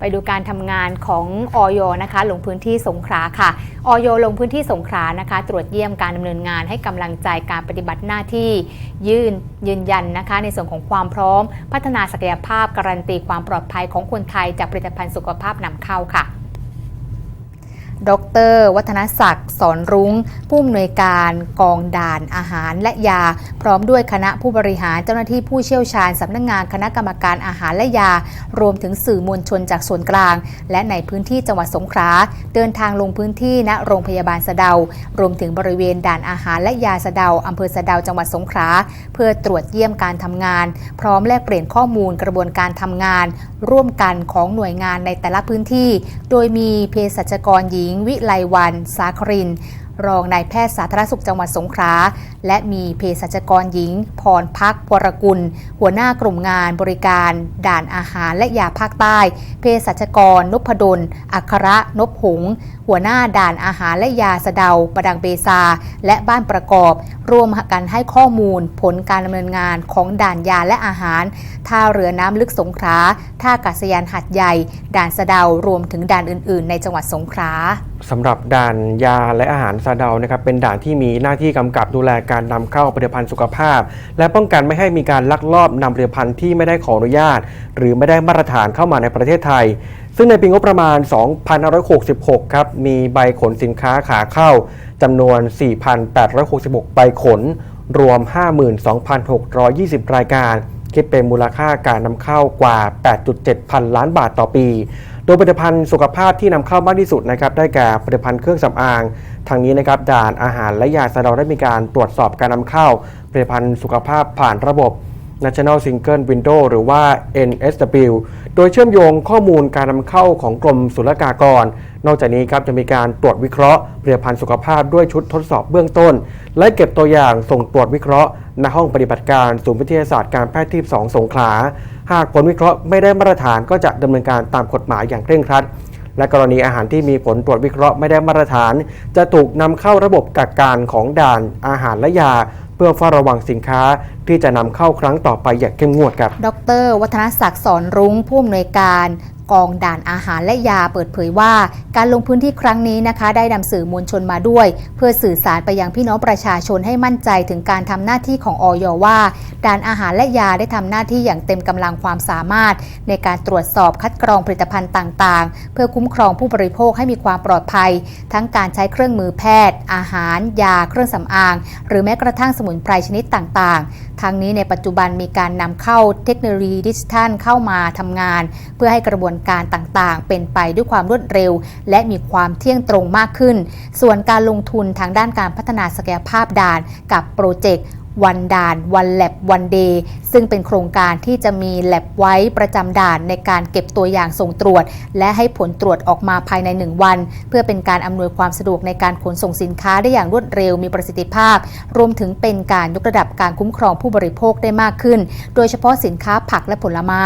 ไปดูการทำงานของออยนะคะลงพื้นที่สงขลาค่ะออยลงพื้นที่สงขลานะคะ ตรวจเยี่ยมการดำเนินงานให้กำลังใจการปฏิบัติหน้าที่ยื่นยืนยันนะคะ ในส่วนของความพร้อม พัฒนาศักยภาพการันตีความปลอดภัยของคนไทยจากผลิตภัณฑ์สุขภาพนำเข้าค่ะ ดร วัฒนศักดิ์ สอนรุง้ง ผู้อำนวยการกองด่านอาหารและยา พร้อมด้วยคณะผู้บริหารเจ้าหน้าที่ผู้เชี่ยวชาญสำนักงงานคณะกรรมการอาหารและยา รวมถึงสื่อมวลชนจากส่วนกลาง และในพื้นที่จังหวัดสงขลาเดินทางลงพื้นที่ณโรงพยาบาลสะเดา รวมถึงบริเวณด่านอาหารและยาสะเดาอำเภอสะเดาจังหวัดสงขลาเพื่อตรวจเยี่ยมการทำงาน พร้อมแลกเปลี่ยนข้อมูลกระบวนการทำงาน ร่วมกันของหน่วยงานในแต่ละพื้นที่ โดยมีเภสัชกรหญิงวิไลวัน สาคริน รองนายแพทย์สาธารณสุขจังหวัดสงขลา และมีเภสัชกรหญิง พรพักวรกุล หัวหน้ากลุ่มงานบริการ ด่านอาหารและยาภาคใต้ เภสัชกรนพดล อัคระนพหงษ์หัวหน้าด่านอาหารและยาสะเดาประดังเบซา และบ้านประกอบ ร่วมกันให้ข้อมูลผลการดำเนินงานของด่านยาและอาหาร ท่าเรือน้ำลึกสงขลาท่าอากาศยานหัดใหญ่ ด่านสะเดารวมถึงด่านอื่น ๆ ในจังหวัดสงขลาสำหรับด่านยาและอาหารซาเดานะครับเป็นด่านที่มีหน้าที่กำกับดูแลการนำเข้าผลิตภัณฑ์สุขภาพ และป้องกันไม่ให้มีการลักลอบนำผลิตภัณฑ์ที่ไม่ได้ขออนุญาต หรือไม่ได้มาตรฐานเข้ามาในประเทศไทย ซึ่งในปีงบประมาณ 2566 ครับ มีใบขนสินค้าขาเข้าจำนวน 4,866 ใบขน รวม 52,620 รายการ คิดเป็นมูลค่าการนำเข้ากว่า 8.7 พันล้านบาทต่อปี โดยผลิตภัณฑ์สุขภาพที่นำเข้ามากที่สุดนะครับได้แก่ผลิตภัณฑ์เครื่องสำอาง ทางนี้นะครับด่านอาหารและยาสะเดาได้มีการตรวจสอบการนำเข้าผลิตภัณฑ์สุขภาพผ่านระบบ National Single Window หรือว่า NSW โดยเชื่อมโยงข้อมูลการนำเข้าของกรมศุลกากร นอกจากนี้ครับจะมีการตรวจวิเคราะห์ผลิตภัณฑ์สุขภาพด้วยชุดทดสอบเบื้องต้น และเก็บตัวอย่างส่งตรวจวิเคราะห์ณห้องปฏิบัติการศูนย์วิทยาศาสตร์การแพทย์ที่ 2 สงขลา หากผลวิเคราะห์ไม่ได้มาตรฐานก็จะดำเนินการตามกฎหมายอย่างเคร่งครัด และกรณีอาหารที่มีผลตรวจวิเคราะห์ไม่ได้มาตรฐาน จะถูกนำเข้าระบบกักกันของด่านอาหารและยา พื่อเฝ้าระวังสินค้าที่จะนำเข้าครั้งต่อไปอย่างเข้มงวดครับ ดร วัฒนศักดิ์สอนรุ้งผู้อำนวยการ กองด่านอาหารและยาเปิดเผยว่า การลงพื้นที่ครั้งนี้นะคะ ได้นำสื่อมวลชนมาด้วย เพื่อสื่อสารไปยังพี่น้องประชาชนให้มั่นใจถึงการทำหน้าที่ของออยว่า ด่านอาหารและยาได้ทำหน้าที่อย่างเต็มกำลังความสามารถ ในการตรวจสอบคัดกรองผลิตภัณฑ์ต่างๆ เพื่อคุ้มครองผู้บริโภคให้มีความปลอดภัย ทั้งการใช้เครื่องมือแพทย์ อาหาร ยา เครื่องสำอาง หรือแม้กระทั่งสมุนไพรชนิดต่างๆ ทั้งนี้ในปัจจุบันมีการนำเข้าเทคโนโลยีดิจิทัลเข้ามาทำงาน เพื่อให้กระบวนการต่างๆ เป็นไปด้วยความรวดเร็ว และมีความเที่ยงตรงมากขึ้น ส่วนการลงทุนทางด้านการพัฒนาศักยภาพด่านกับโปรเจกต์วันด่านวันแลบวันเดย์ซึ่งเป็นโครงการที่จะมีแลบไว้ประจำด่านในการเก็บตัวอย่างส่งตรวจ และให้ผลตรวจออกมาภายใน 1 วัน เพื่อเป็นการอำนวยความสะดวกในการขนส่งสินค้าได้อย่างรวดเร็วมีประสิทธิภาพ รวมถึงเป็นการยกระดับการคุ้มครองผู้บริโภคได้มากขึ้น โดยเฉพาะสินค้าผักและผลไม้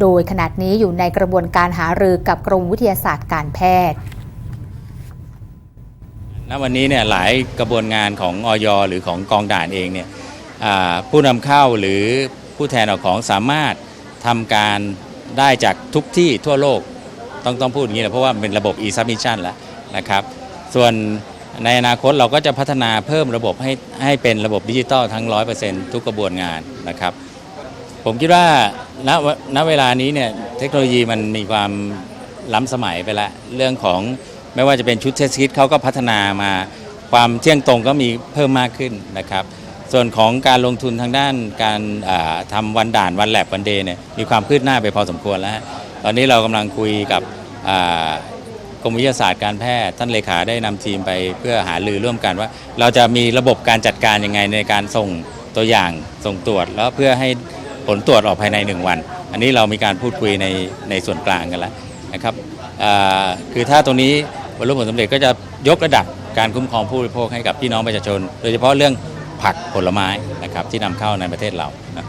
โดยขนาดนี้อยู่ในกระบวนการหารือกับกรมวิทยาศาสตร์การแพทย์ณวันนี้เนี่ยหลายกระบวนงานของออยหรือของกองด่านเองเนี่ยผู้นำเข้าหรือผู้แทนออกของสามารถทำการได้จากทุกที่ทั่วโลกต้องต้องพูดอย่างนี้นะเพราะว่าเป็นระบบ e-submission แล้วนะครับ ส่วนในอนาคตเราก็จะพัฒนาเพิ่มระบบให้ให้เป็นระบบดิจิตอลทั้ง 100%ทุกกระบวนงานนะครับ ผมคิดว่าณณเวลานี้เนี่ยเทคโนโลยีมันมีความล้ำสมัยไปแล้วเรื่องของไม่ว่าจะเป็นชุดเทสคิดเขาก็พัฒนามาความเที่ยงตรงก็มีเพิ่มมากขึ้นนะครับ ส่วนของการลงทุนทางด้านการาทำวันด่านวันแลบวันเดย์เนี่ยมีความคืบหน้าไปพอสมควรแล้ว ตอนนี้เรากำลังคุยกับอ่ากรมวิทยาศาสตร์การแพทย์ท่านเลขาได้นำทีมไปเพื่อหารือร่วมกันว่า เราจะมีระบบการจัดการยังไงในการส่งตัวอย่างส่งตรวจ แล้วเพื่อให้ ผลตรวจออกภายใน 1 วัน อันนี้เรามีการพูดคุยในในส่วนกลางกันแล้วนะครับคือถ้าตรงนี้บรรลุผลสำเร็จก็จะยกระดับการคุ้มครองผู้บริโภคให้กับพี่น้องประชาชน โดยเฉพาะเรื่องผักผลไม้นะครับที่นำเข้าในประเทศเรานะ